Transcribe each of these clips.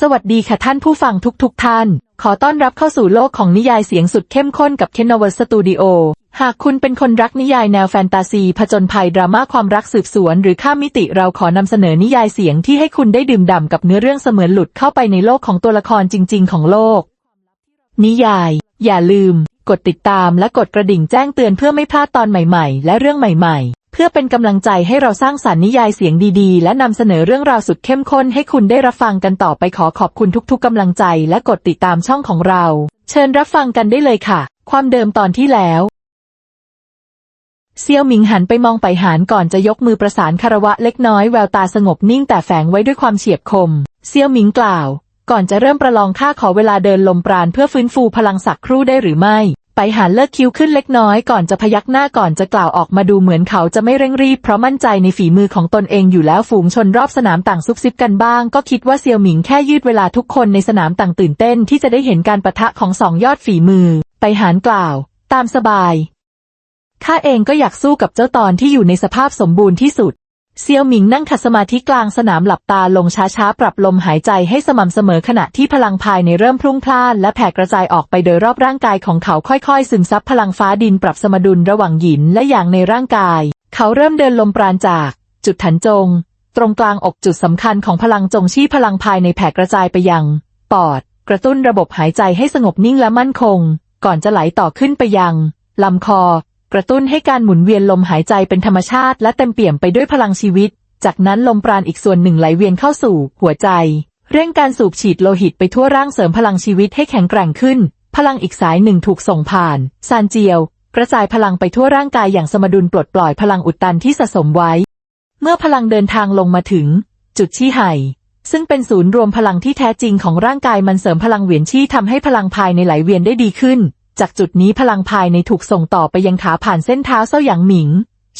สวัสดีค่ะท่านผู้ฟังทุกๆทท่าน ขอต้อนรับเข้าสู่โลกของนิยายเสียงสุดเข้มข้นกับเคนเวอร์สตูดิโอหากคุณเป็นคนรักนิยายแนวแฟนตาซี ผจญภัยดราม่าความรักสืบสวน หรือข้ามมิติเราขอนำเสนอนิยายเสียงที่ให้คุณได้ดื่มด่ำกับเนื้อเรื่องเสมือนหลุดเข้าไปในโลกของตัวละครจริง ๆ ของโลก นิยาย อย่าลืม กดติดตามและกดกระดิ่งแจ้งเตือนเพื่อไม่พลาดตอนใหม่ ๆ และเรื่องใหม่ ๆ พื่อเป็นกำลังใจให้เราสร้างสรรค์นิยายเสียงดีๆ และนำเสนอเรื่องราวสุดเข้มข้นให้คุณได้รับฟังกันต่อไปขอขอบคุณทุกๆกำลังใจและกดติดตามช่องของเรา เชิญรับฟังกันได้เลยค่ะ ความเดิมตอนที่แล้วเซียวหมิงหันไปมองไปหานก่อนจะยกมือประสานคารวะเล็กน้อยแววตาสงบนิ่งแต่แฝงไว้ด้วยความเฉียบคม เซียวหมิงกล่าว ก่อนจะเริ่มประลองข้าขอเวลาเดินลมปราณเพื่อฟื้นฟูพลังสักครู่ได้หรือไม่ ไปหาเลิกคิ้วขึ้นเล็กน้อยก่อนจะพยักหน้าก่อนจะกล่าวออกมาดูเหมือนเขาจะไม่เร่งรีบเพราะมั่นใจในฝีมือของตนเองอยู่แล้วฝูงชนรอบสนามต่างซุบซิบกันบ้าง ก็คิดว่าเซียวหมิงแค่ยืดเวลาทุกคนในสนามต่างตื่นเต้นที่จะได้เห็นการประทะของสองยอดฝีมือ ไปหานกล่าว ตามสบายข้าเองก็อยากสู้กับเจ้าตอนที่อยู่ในสภาพสมบูรณ์ที่สุด เซียวหมิงนั่งขัดสมาธิกลางสนามหลับตาลงช้าๆ ปรับลมหายใจให้สม่ำเสมอขณะที่พลังภายในเริ่มพลุ่งพล่านและแผ่กระจายออกไปโดยรอบร่างกายของเขาค่อยๆ ซึมซับพลังฟ้าดินปรับสมดุลระหว่างหยินและหยางในร่างกาย เขาเริ่มเดินลมปราณจาก จุดถันจง ตรงกลางอกจุดสำคัญของพลังจงชีพพลังภายในแผ่กระจายไปยัง ปอด กระตุ้นระบบหายใจให้สงบนิ่งและมั่นคง ก่อนจะไหลต่อขึ้นไปยังลำคอ กระตุ้นให้การหมุนเวียนลมหายใจเป็นธรรมชาติและเต็มเปี่ยมไปด้วยพลังชีวิต จากนั้นลมปราณอีกส่วนหนึ่งไหลเวียนเข้าสู่ หัวใจ เร่งการสูบฉีดโลหิตไปทั่วร่างเสริมพลังชีวิตให้แข็งแกร่งขึ้น พลังอีกสายหนึ่งถูกส่งผ่าน ซานเจียว กระจายพลังไปทั่วร่างกายอย่างสมดุลปลดปล่อยพลังอุดตันที่สะสมไว้ เมื่อพลังเดินทางลงมาถึง จุดชี้ไห่ซึ่งเป็นศูนย์รวมพลังที่แท้จริงของร่างกายมันเสริมพลังเวียนชี่ทำให้พลังภายในไหลเวียนได้ดีขึ้น จากจุดนี้พลังภายในถูกส่งต่อไปยังขาผ่านเส้นเท้าเส้าหยางหมิง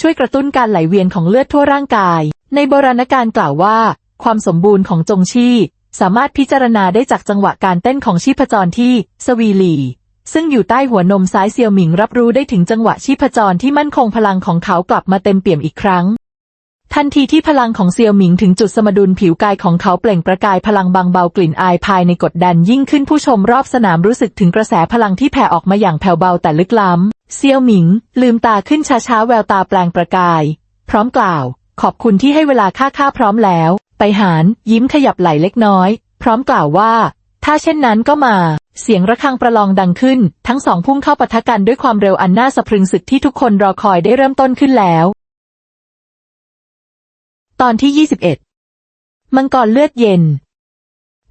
ช่วยกระตุ้นการไหลเวียนของเลือดทั่วร่างกาย ในโบราณการกล่าวว่า ความสมบูรณ์ของจงชี่สามารถพิจารณาได้จากจังหวะการเต้นของชีพจรที่สวีหลี ซึ่งอยู่ใต้หัวนมซ้ายเซียวหมิงรับรู้ได้ถึงจังหวะชีพจรที่มั่นคงพลังของเขากลับมาเต็มเปี่ยมอีกครั้ง ทันทีที่พลังของเซียวหมิงถึงจุดสมดุลผิวกายของเขาเปล่งประกายพลังบางเบากลิ่นอายภายในกดดันยิ่งขึ้นผู้ชมรอบสนามรู้สึกถึงกระแสพลังที่แผ่ออกมาอย่างแผ่วเบาแต่ลึกล้ำ เซียวหมิง ลืมตาขึ้นช้าๆแววตาแปลงประกาย พร้อมกล่าว ขอบคุณที่ให้เวลาข้าข้าพร้อมแล้ว ไปหานยิ้มขยับไหล่เล็กน้อย พร้อมกล่าวว่า ถ้าเช่นนั้นก็มา เสียงระฆังประลองดังขึ้น ทั้งสองพุ่งเข้าปะทะกันด้วยความเร็วอันน่าสะพรึงศึกที่ทุกคนรอคอยได้เริ่มต้นขึ้นแล้ว ตอนที่ 21 มังกรเลือดเย็น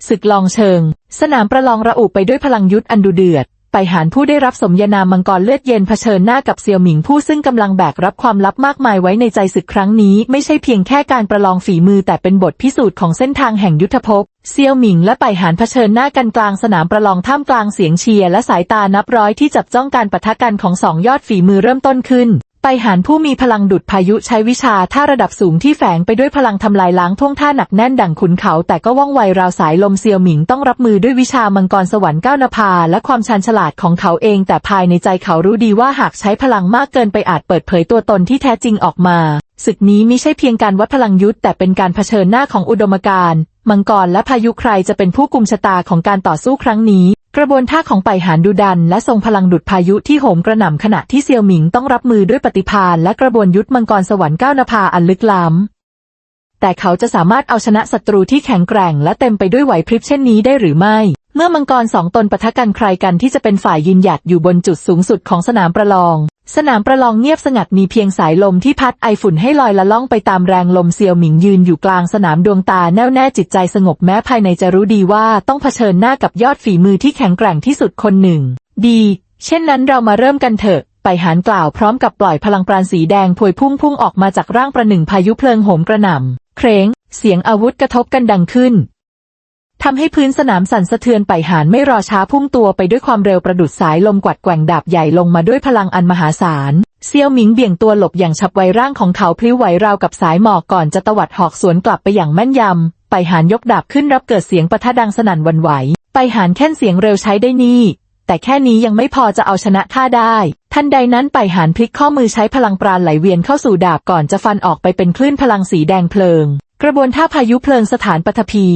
ศึกลองเชิง สนามประลองระอุไปด้วยพลังยุทธอันดุเดือด ไปหานผู้ได้รับสมญานามมังกรเลือดเย็นเผชิญหน้ากับเซียวหมิงผู้ซึ่งกำลังแบกรับความลับมากมายไว้ในใจศึกครั้งนี้ ไม่ใช่เพียงแค่การประลองฝีมือแต่เป็นบทพิสูจน์ของเส้นทางแห่งยุทธภพ เซียวหมิงและไปหานเผชิญหน้ากันกลางสนามประลองท่ามกลางเสียงเชียร์และสายตานับร้อยที่จับจ้องการปะทะกันของสองยอดฝีมือเริ่มต้นขึ้น ไปหานผู้มีพลังดุดพายุใช้วิชาท่าระดับสูงที่แฝงไปด้วยพลังทำลายล้างท่วงท่าหนักแน่นดั่งขุนเขา แต่ก็ว่องไวราวสายลมเซียวหมิงต้องรับมือด้วยวิชามังกรสวรรค์ก้าวนภา และความชาญฉลาดของเขาเอง แต่ภายในใจเขารู้ดีว่าหากใช้พลังมากเกินไปอาจเปิดเผยตัวตนที่แท้จริงออกมาศึกนี้ไม่ใช่เพียงการวัดพลังยุทธแต่เป็นการเผชิญหน้าของอุดมการณ์มังกรและพายุใครจะเป็นผู้กุมชะตาของการต่อสู้ครั้งนี้ กระบวนท่าของไปหานดูดัน และทรงพลังดุดพายุที่โหมกระหน่ำขณะที่เซียวหมิงต้องรับมือด้วยปฏิพานและกระบวนยุทธมังกรสวรรค์ก้าวนภาอันลึกล้ำแต่เขาจะสามารถเอาชนะศัตรูที่แข็งแกร่งและเต็มไปด้วยไหวพริบเช่นนี้ได้หรือไม่ เมื่อมังกรสองตนปะทะกันใครกันที่จะเป็นฝ่ายยืนหยัดอยู่บนจุดสูงสุดของสนามประลอง สนามประลองเงียบสงัดมีเพียงสายลมที่พัดไอฝุ่นให้ลอยละล่องไปตามแรงลมเซียวหมิงยืนอยู่กลางสนามดวงตาแน่วแน่จิตใจสงบแม้ภายในจะรู้ดีว่าต้องเผชิญหน้ากับยอดฝีมือที่แข็งแกร่งที่สุดคนหนึ่ง ดี เช่นนั้นเรามาเริ่มกันเถอะไปหานกล่าวพร้อมกับปล่อยพลังปราณสีแดงพวยพุ่งพุ่งออกมาจากร่างประหนึ่งพายุเพลิงโหมกระหน่ำเครงเสียงอาวุธกระทบกันดังขึ้น ทำให้พื้นสนามสั่นสะเทือนไปหานไม่รอช้าพุ่งตัวไปด้วยความเร็วประดุดสายลมกวัดแกว่งดาบใหญ่ลงมาด้วยพลังอันมหาศาล เซียวหมิงเบี่ยงตัวหลบอย่างฉับไวร่างของเขาพลิ้วไหวราวกับสายหมอกก่อนจะตวัดหอกสวนกลับไปอย่างแม่นยำ ไปหานยกดาบขึ้นรับเกิดเสียงปะทะดังสนั่นหวันไหว ไปหานแค่นเสียงเร็วใช้ได้นี่ แต่แค่นี้ยังไม่พอจะเอาชนะข้าได้ ทันใดนั้นไปหานพลิกข้อมือใช้พลังปราณไหลเวียนเข้าสู่ดาบก่อนจะฟันออกไปเป็นคลื่นพลังสีแดงเพลิง กระบวนท่าพายุเพลิงสถานปฐพี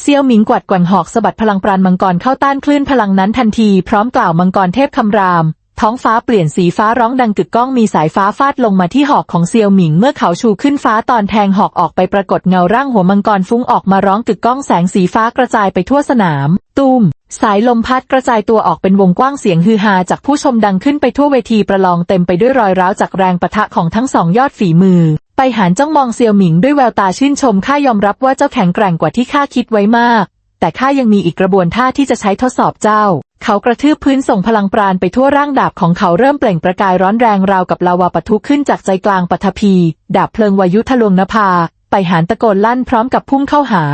เซียวหมิงกวัดแกว่งหอกสะบัดพลังปราณมังกรเข้าต้านคลื่นพลังนั้นทันทีพร้อมกล่าวมังกรเทพคำราม ท้องฟ้าเปลี่ยนสีฟ้าร้องดังกึกก้องมีสายฟ้าฟาดลงมาที่หอกของเซียวหมิงเมื่อเขาชูขึ้นฟ้าตอนแทงหอกออกไปปรากฏเงาร่างหัวมังกรฟุ้งออกมาร้องกึกก้องแสงสีฟ้ากระจายไปทั่วสนามตูมสายลมพัดกระจายตัวออกเป็นวงกว้างเสียงฮือฮาจากผู้ชมดังขึ้นไปทั่วเวทีประลองเต็มไปด้วยรอยร้าวจากแรงปะทะของทั้งสองยอดฝีมือ ไปหานจ้องมองเซียวหมิงด้วยแววตาชื่นชมข้ายอมรับว่าเจ้าแข็งแกร่งกว่าที่ข้าคิดไว้มาก แต่ข้ายังมีอีกกระบวนท่าที่จะใช้ทดสอบเจ้า เขากระทืบพื้นส่งพลังปราณไปทั่วร่างดาบของเขาเริ่มเปล่งประกายร้อนแรงราวกับลาวาปะทุขึ้นจากใจกลางปฐพี ดาบเพลิงวายุทะลวงนภา ไปหานตะโกนลั่นพร้อมกับพุ่งเข้าหา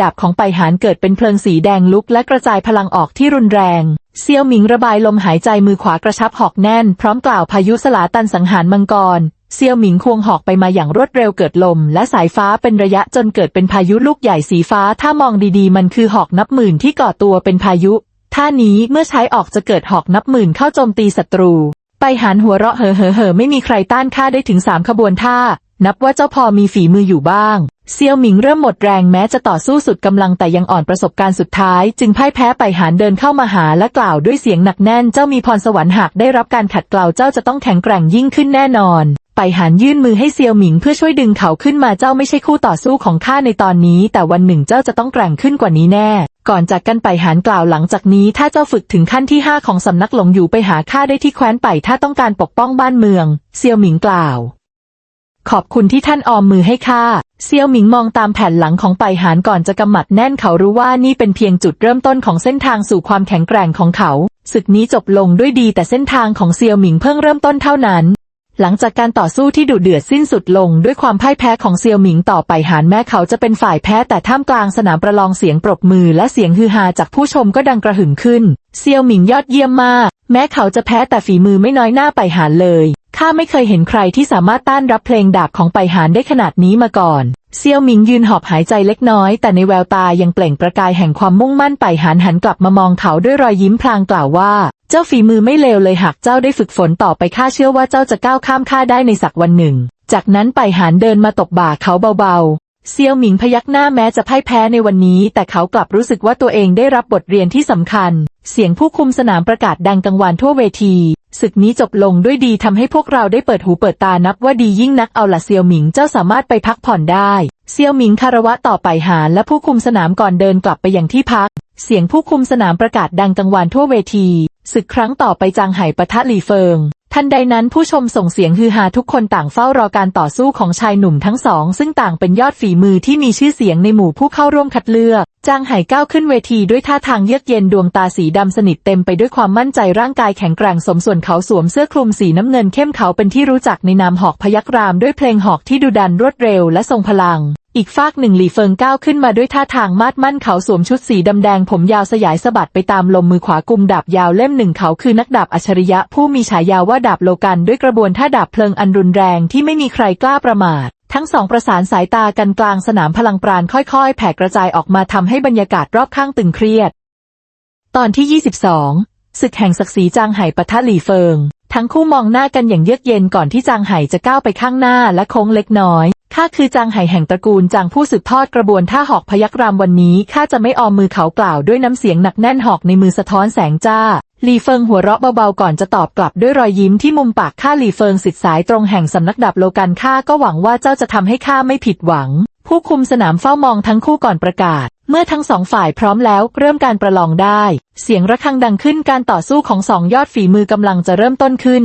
ดาบของไปหานเกิดเป็นเพลิงสีแดงลุกและกระจายพลังออกที่รุนแรงเซียวหมิงระบายลมหายใจมือขวากระชับหอกแน่น พร้อมกล่าวพายุสลาตันสังหารมังกร เซียวหมิงควงหอกไปมาอย่างรวดเร็วเกิดลม และสายฟ้าเป็นระยะจนเกิดเป็นพายุลูกใหญ่สีฟ้า ถ้ามองดีๆ มันคือหอกนับหมื่นที่ก่อตัวเป็นพายุท่านี้เมื่อใช้ออกจะเกิดหอกนับหมื่นเข้าโจมตีศัตรู ไปหานหัวเราะเห่อเห่อเห่อไม่มีใครต้านข้าได้ถึงสามขบวนท่า นับว่าเจ้าพอมีฝีมืออยู่บ้าง เซียวหมิงเริ่มหมดแรงแม้จะต่อสู้สุดกำลังแต่ยังอ่อนประสบการณ์สุดท้าย จึงพ่ายแพ้ไปหานเดินเข้ามาหาและกล่าวด้วยเสียงหนักแน่น เจ้ามีพรสวรรค์หากได้รับการขัดเกลาเจ้าจะต้องแข็งแกร่งยิ่งขึ้นแน่นอน ไปหานยื่นมือให้เซียวหมิงเพื่อช่วยดึงเขาขึ้นมาเจ้าไม่ใช่คู่ต่อสู้ของข้าในตอนนี้ แต่วันหนึ่งเจ้าจะต้องแกร่งขึ้นกว่านี้แน่ ก่อนจากกันไปหานกล่าวหลังจากนี้ ถ้าเจ้าฝึกถึงขั้นที่ห้าของสำนักหลงอยู่ไปหาข้าได้ที่แคว้นไปถ้าต้องการปกป้องบ้านเมือง เซียวหมิงกล่าว ขอบคุณที่ท่านออมมือให้ข้าเซียวหมิงมองตามแผ่นหลังของไปหานก่อนจะกำหมัดแน่นเขารู้ว่านี่เป็นเพียงจุดเริ่มต้นของเส้นทางสู่ความแข็งแกร่งของเขาศึกนี้จบลงด้วยดีแต่เส้นทางของเซียวหมิงเพิ่งเริ่มต้นเท่านั้น หลังจากการต่อสู้ที่ดุเดือดสิ้นสุดลงด้วยความพ่ายแพ้ของเซียวหมิงต่อไปหานแม้เขาจะเป็นฝ่ายแพ้แต่ท่ามกลางสนามประลองเสียงปรบมือและเสียงฮือฮาจากผู้ชมก็ดังกระหึ่มขึ้น เซียวหมิงยอดเยี่ยมมาก แม้เขาจะแพ้แต่ฝีมือไม่น้อยหน้าไปหานเลยข้าไม่เคยเห็นใครที่สามารถต้านรับเพลงดาบของไปหานได้ขนาดนี้มาก่อน เซียวหมิงยืนหอบหายใจเล็กน้อย แต่ในแววตายังเปล่งประกายแห่งความมุ่งมั่นไปหานหันกลับมามองเขาด้วยรอยยิ้มพลางกล่าวว่า เจ้าฝีมือไม่เลวเลยหากเจ้าได้ฝึกฝนต่อไปข้าเชื่อว่าเจ้าจะก้าวข้ามข้าได้ในสักวันหนึ่ง จากนั้นไปหานเดินมาตบบ่าเขาเบาๆ เซียวหมิงพยักหน้าแม้จะพ่ายแพ้ในวันนี้ แต่เขากลับรู้สึกว่าตัวเองได้รับบทเรียนที่สำคัญ เสียงผู้คุมสนามประกาศดังกังวานทั่วเวที ศึกนี้จบลงด้วยดีทำให้พวกเราได้เปิดหูเปิดตานับว่าดียิ่งนักเอาละเซียวหมิงเจ้าสามารถไปพักผ่อนได้ เซียวหมิงคารวะต่อไปหานและผู้คุมสนามก่อนเดินกลับไปยังที่พักเสียงผู้คุมสนามประกาศดังกังวานทั่วเวที ศึกครั้งต่อไปจางไห่ปะทะหลีเฟิง ทันใดนั้นผู้ชมส่งเสียงฮือฮาทุกคนต่างเฝ้ารอการต่อสู้ของชายหนุ่มทั้งสอง ซึ่งต่างเป็นยอดฝีมือที่มีชื่อเสียงในหมู่ผู้เข้าร่วมคัดเลือกจางไห่ก้าวขึ้นเวทีด้วยท่าทางเยือกเย็นดวงตาสีดำสนิทเต็มไปด้วยความมั่นใจร่างกายแข็งแกร่งสมส่วนเขาสวมเสื้อคลุมสีน้ำเงินเข้มเขาเป็นที่รู้จักในนามหอกพยักรามด้วยเพลงหอกที่ดุดันรวดเร็วและทรงพลัง อีกฟากหนึ่งหลี่เฟิงก้าวขึ้นมาด้วยท่าทางมาดมั่นเขาสวมชุดสีดำแดงผมยาวสยายสะบัดไปตามลมมือขวากุมดาบยาวเล่มหนึ่งเขาคือนักดาบอัจฉริยะผู้มีฉายาว่าดาบโลกันด้วยกระบวนท่าดาบเพลิงอันรุนแรงที่ไม่มีใครกล้าประมาททั้งสองประสานสายตากันกลางสนามพลังปราณค่อยๆ แผ่กระจายออกมาทำให้บรรยากาศรอบข้างตึงเครียด ตอนที่ 22 ศึกแห่งศักดิ์ศรีจางไห่ปะทะหลี่เฟิง ทั้งคู่มองหน้ากันอย่างเยือกเย็นก่อนที่จางไห่จะก้าวไปข้างหน้าและโค้งเล็กน้อย ข้าคือจางไห่แห่งตระกูลจางผู้สืบทอดกระบวนท่าหอกพยักรามวันนี้ข้าจะไม่ออมมือเขากล่าวด้วยน้ำเสียงหนักแน่นหอกในมือสะท้อนแสงจ้าหลี่เฟิงหัวเราะเบาๆก่อนจะตอบกลับด้วยรอยยิ้มที่มุมปากข้าหลี่เฟิงสิทธิ์สายตรงแห่งสำนักดับโลกันข้าก็หวังว่าเจ้าจะทำให้ข้าไม่ผิดหวัง ผู้คุมสนามเฝ้ามองทั้งคู่ก่อนประกาศ เมื่อทั้งสองฝ่ายพร้อมแล้วเริ่มการประลองได้ เสียงระฆังดังขึ้นการต่อสู้ของสองยอดฝีมือกำลังจะเริ่มต้นขึ้น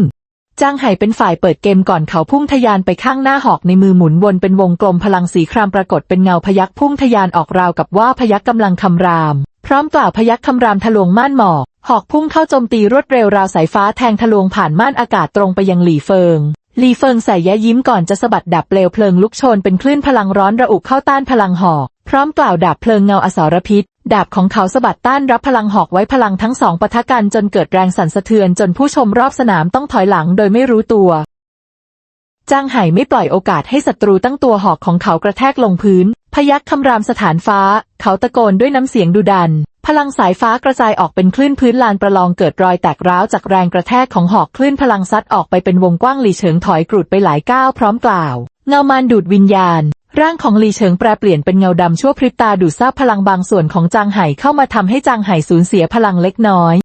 จ้างไห่เป็นฝ่ายเปิดเกมก่อนเขาพุ่งทะยานไปข้างหน้าหอกในมือหมุนวนเป็นวงกลมพลังสีครามปรากฏเป็นเงาพยักพุ่งทะยานออกราวกับว่าพยักกำลังคำราม พร้อมกล่าวพยักคำรามทะลวงม่านหมอกหอกพุ่งเข้าโจมตีรวดเร็วราวสายฟ้าแทงทะลวงผ่านม่านอากาศตรงไปยังหลี่เฟิงหลี่เฟิงใส่แย้ยิ้มก่อนจะสะบัดดับเปลวเพลิงลุกโชนเป็นคลื่นพลังร้อนระอุเข้าต้านพลังหอกพร้อมกล่าวดาบเพลิงเงาอสารพิษ ดาบของเขาสะบัดต้านรับพลังหอกไว้พลังทั้งสองปะทะกันจนเกิดแรงสั่นสะเทือนจนผู้ชมรอบสนามต้องถอยหลังโดยไม่รู้ตัว จางไห่ไม่ปล่อยโอกาสให้ศัตรูตั้งตัวหอกของเขากระแทกลงพื้น พยักคำรามสถานฟ้า เขาตะโกนด้วยน้ำเสียงดุดัน พลังสายฟ้ากระจายออกเป็นคลื่นพื้นลานประลองเกิดรอยแตกร้าวจากแรงกระแทกของหอกคลื่นพลังซัดออกไปเป็นวงกว้างหลีเฉิงถอยกรูดไปหลายก้าวพร้อมกล่าวเงามานดูดวิญญาณ ร่างของหลีเฉิงแปรเปลี่ยนเป็นเงาดำชั่วพริบตาดูดซาบพลังบางส่วนของจางไห่เข้ามาทำให้จางไห่สูญเสียพลังเล็กน้อย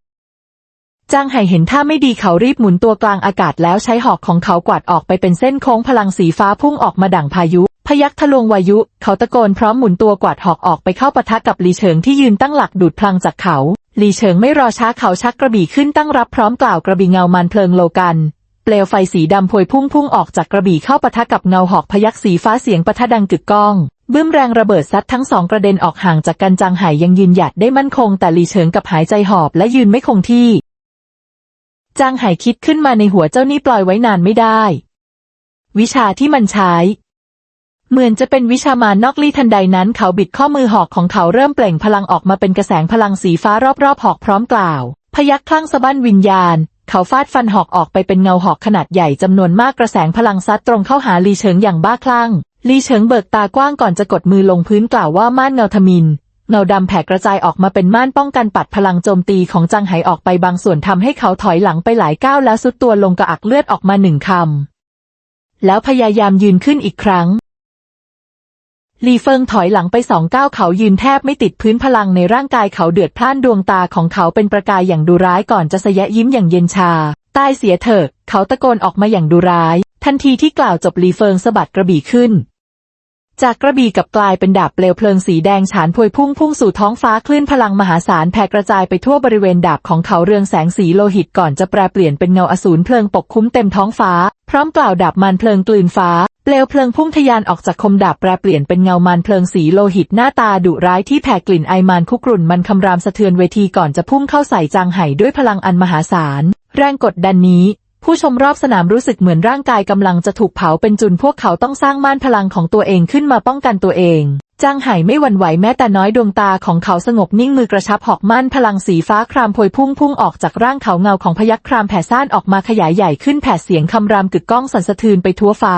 จางไห่เห็นท่าไม่ดีเขารีบหมุนตัวกลางอากาศแล้วใช้หอกของเขากวาดออกไปเป็นเส้นโค้งพลังสีฟ้าพุ่งออกมาดั่งพายุ พยักทะลวงวายุ เขาตะโกนพร้อมหมุนตัวกวาดหอกออกไปเข้าปะทะกับหลีเฉิงที่ยืนตั้งหลักดูดพลังจากเขาหลีเฉิงไม่รอช้าเขาชักกระบี่ขึ้นตั้งรับพร้อมกล่าวกระบี่เงามันเพลิงโลกัน เปลวไฟสีดำพวยพุ่งพุ่งออกจากกระบี่เข้าปะทะกับเงาหอกพยักสีฟ้าเสียงปะทะดังกึกก้องบึ้มแรงระเบิดซัดทั้งสองกระเด็นออกห่างจากกันจางห่ยังยืนหยัดได้มั่นคงแต่หลีเฉิงกับหายใจหอบและยืนไม่คงที่จางไห่คิดขึ้นมาในหัวเจ้านี่ปล่อยไว้นานไม่ได้ วิชาที่มันใช้ เหมือนจะเป็นวิชามานนอกลี่ทันใดนั้นเขาบิดข้อมือหอกของเขาเริ่มเปล่งพลังออกมาเป็นกระแสงพลังสีฟ้ารอบๆหอกพร้อมกล่าว พยักคลั่งสะบั้นวิญญาณ เขาฟาดฟันหอกออกไปเป็นเงาหอกขนาดใหญ่จำนวนมากกระแสงพลังซัดตรงเข้าหาลีเฉิงอย่างบ้าคลั่ง ลีเฉิงเบิกตากว้างก่อนจะกดมือลงพื้นกล่าวว่าม่านเงาทมิน เงาดำแผ่กระจายออกมาเป็นม่านป้องกันปัดพลังโจมตีของจังไหออกไปบางส่วนทำให้เขาถอยหลังไปหลายก้าวแล้วสุดตัวลงกระอักเลือดออกมาหนึ่งคำแล้วพยายามยืนขึ้นอีกครั้ง ลีเฟิงถอยหลังไปสองก้าวเขายืนแทบไม่ติดพื้นพลังในร่างกายเขาเดือดพล่านดวงตาของเขาเป็นประกายอย่างดูร้ายก่อนจะสยะยิ้มอย่างเย็นชา ตายเสียเถอะ เขาตะโกนออกมาอย่างดูร้าย ทันทีที่กล่าวจบลีเฟิงสะบัดกระบี่ขึ้น จากกระบี่กับกลายเป็นดาบเปลวเพลิงสีแดงฉานพวยพุ่งพุ่งสู่ท้องฟ้าคลื่นพลังมหาศาลแผ่กระจายไปทั่วบริเวณดาบของเขาเรืองแสงสีโลหิตก่อนจะแปรเปลี่ยนเป็นเงาอสูรเพลิงปกคุ้มเต็มท้องฟ้า พร้อมกล่าวดาบมันเพลิงกลืนฟ้าเปลวเพลิงพุ่งทะยานออกจากคมดาบแปรเปลี่ยนเป็นเงามันเพลิงสีโลหิตหน้าตาดุร้ายที่แผ่กลิ่นไอมานคุกรุ่นมันคำรามสะเทือนเวทีก่อนจะพุ่งเข้าใส่จางไห่ด้วยพลังอันมหาศาลแรงกดดันนี้ ผู้ชมรอบสนามรู้สึกเหมือนร่างกายกำลังจะถูกเผาเป็นจุนพวกเขาต้องสร้างม่านพลังของตัวเองขึ้นมาป้องกันตัวเองจางไห่ไม่หวั่นไหวแม้แต่น้อยดวงตาของเขาสงบนิ่งมือกระชับหอกม่านพลังสีฟ้าครามพวยพุ่งพุ่งออกจากร่างเขาเงาของพยัคฆ์ครามแผ่ซ่านออกมาขยายใหญ่ขึ้นแผ่เสียงคำรามกึกก้องสั่นสะเทือนไปทั่วฟ้า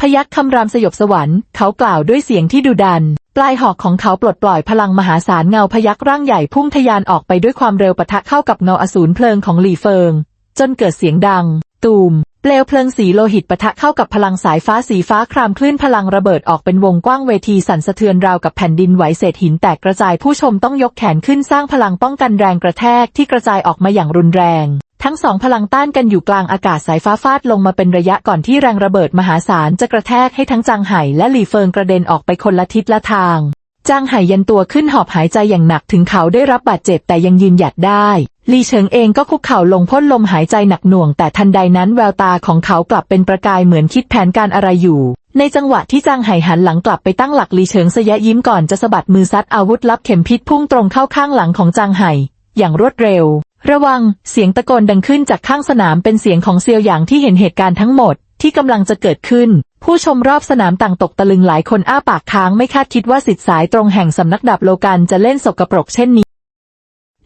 พยัคฆ์คำรามสยบสวรรค์เขากล่าวด้วยเสียงที่ดุดัน ปลายหอกของเขาปลดปล่อยพลังมหาศาลเงาพยัคร่างใหญ่พุ่งทะยานออกไปด้วยความเร็วปะทะเข้ากับเงาอสูรเพลิงของหลี่เฟิง จนเกิดเสียงดัง ตูม เปลวเพลิงสีโลหิตปะทะเข้ากับพลังสายฟ้าสีฟ้าครามคลื่นพลังระเบิดออกเป็นวงกว้างเวทีสั่นสะเทือนราวกับแผ่นดินไหวเศษหินแตกกระจายผู้ชมต้องยกแขนขึ้นสร้างพลังป้องกันแรงกระแทกที่กระจายออกมาอย่างรุนแรงทั้งสองพลังต้านกันอยู่กลางอากาศสายฟ้าฟาดลงมาเป็นระยะก่อนที่แรงระเบิดมหาศาลจะกระแทกให้ทั้งจางไห่และหลี่เฟิงกระเด็นออกไปคนละทิศละทาง จางไห่ยันตัวขึ้นหอบหายใจอย่างหนักถึงเขาได้รับบาดเจ็บแต่ยังยืนหยัดได้ ลีเฉิงเองก็คุกเข่าลงพ่นลมหายใจหนักหน่วง แต่ทันใดนั้นแววตาของเขากลับเป็นประกายเหมือนคิดแผนการอะไรอยู่ ในจังหวะที่จางไห่หันหลังกลับไปตั้งหลักลีเฉิงสยะยิ้มก่อนจะสะบัดมือซัดอาวุธลับเข็มพิษพุ่งตรงเข้าข้างหลังของจางไห่อย่างรวดเร็ว ระวัง เสียงตะโกนดังขึ้นจากข้างสนามเป็นเสียงของเซียวหยางที่เห็นเหตุการณ์ทั้งหมดที่กำลังจะเกิดขึ้น ผู้ชมรอบสนามต่างตกตะลึงหลายคนอ้าปากค้างไม่คาดคิดว่าสิทธิสายตรงแห่งสำนักดับโลกันจะเล่นสกปรกเช่นนี้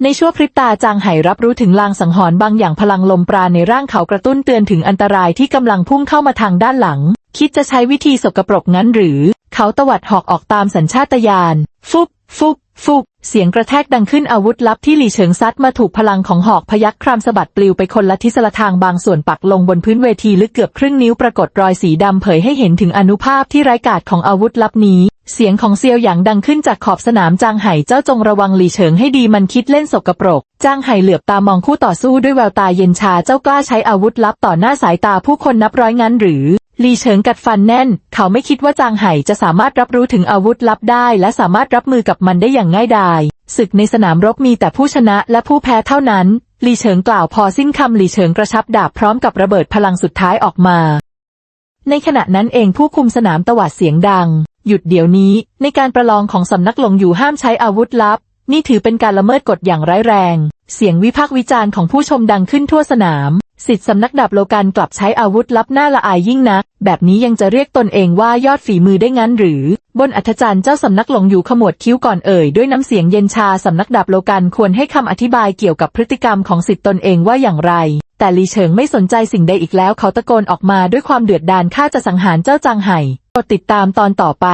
ในชั่วพริบตาจางไห่รับรู้ถึงลางสังหรณ์บางอย่างพลังลมปราณในร่างเขากระตุ้นเตือนถึงอันตรายที่กำลังพุ่งเข้ามาทางด้านหลัง คิดจะใช้วิธีสกปรกงั้นหรือ เขาตวัดหอกออกตามสัญชาตญาณ ฟุบฟุบฟุบ เสียงกระแทกดังขึ้นอาวุธลับที่หลี่เฉิงซัดมาถูกพลังของหอกพยักครามสะบัดปลิวไปคนละทิศละทางบางส่วนปักลงบนพื้นเวทีลึกเกือบครึ่งนิ้วปรากฏรอยสีดำเผยให้เห็นถึงอนุภาพที่ร้ายกาจของอาวุธลับนี้ เสียงของเซียวหยางดังขึ้นจากขอบสนามจางไห่เจ้าจงระวังหลี่เฉิงให้ดีมันคิดเล่นสกปรกจางไห่เหลือบตามองคู่ต่อสู้ด้วยแววตาเย็นชาเจ้ากล้าใช้อาวุธลับต่อหน้าสายตาผู้คนนับร้อยงั้นหรือ ลีเฉิงกัดฟันแน่น เขาไม่คิดว่าจางไห่จะสามารถรับรู้ถึงอาวุธลับได้ และสามารถรับมือกับมันได้อย่างง่ายดายศึกในสนามรบมีแต่ผู้ชนะและผู้แพ้เท่านั้นลีเฉิงกล่าวพอสิ้นคำลีเฉิงกระชับดาบพร้อมกับระเบิดพลังสุดท้ายออกมา ในขณะนั้นเองผู้คุมสนามตวาดเสียงดัง หยุดเดี๋ยวนี้ ในการประลองของสำนักหลงอยู่ห้ามใช้อาวุธลับ นี่ถือเป็นการละเมิดกฎอย่างร้ายแรง เสียงวิพากษ์วิจารณ์ของผู้ชมดังขึ้นทั่วสนาม สิทธิสำนักดับโลกันกลับใช้อาวุธลับหน้าละอายยิ่งนัก แบบนี้ยังจะเรียกตนเองว่ายอดฝีมือได้งั้นหรือ บนอัธจันทร์เจ้าสำนักหลงอยู่ขมวดคิ้วก่อนเอ่ยด้วยน้ำเสียงเย็นชาสำนักดับโลกันควรให้คำอธิบายเกี่ยวกับพฤติกรรมของสิทธิตนเองว่าอย่างไร แต่ลีเฉิงไม่สนใจสิ่งใดอีกแล้วเขาตะโกนออกมาด้วยความเดือดดาลข้าจะสังหารเจ้าจางไห่โปรดติดตามตอนต่อไป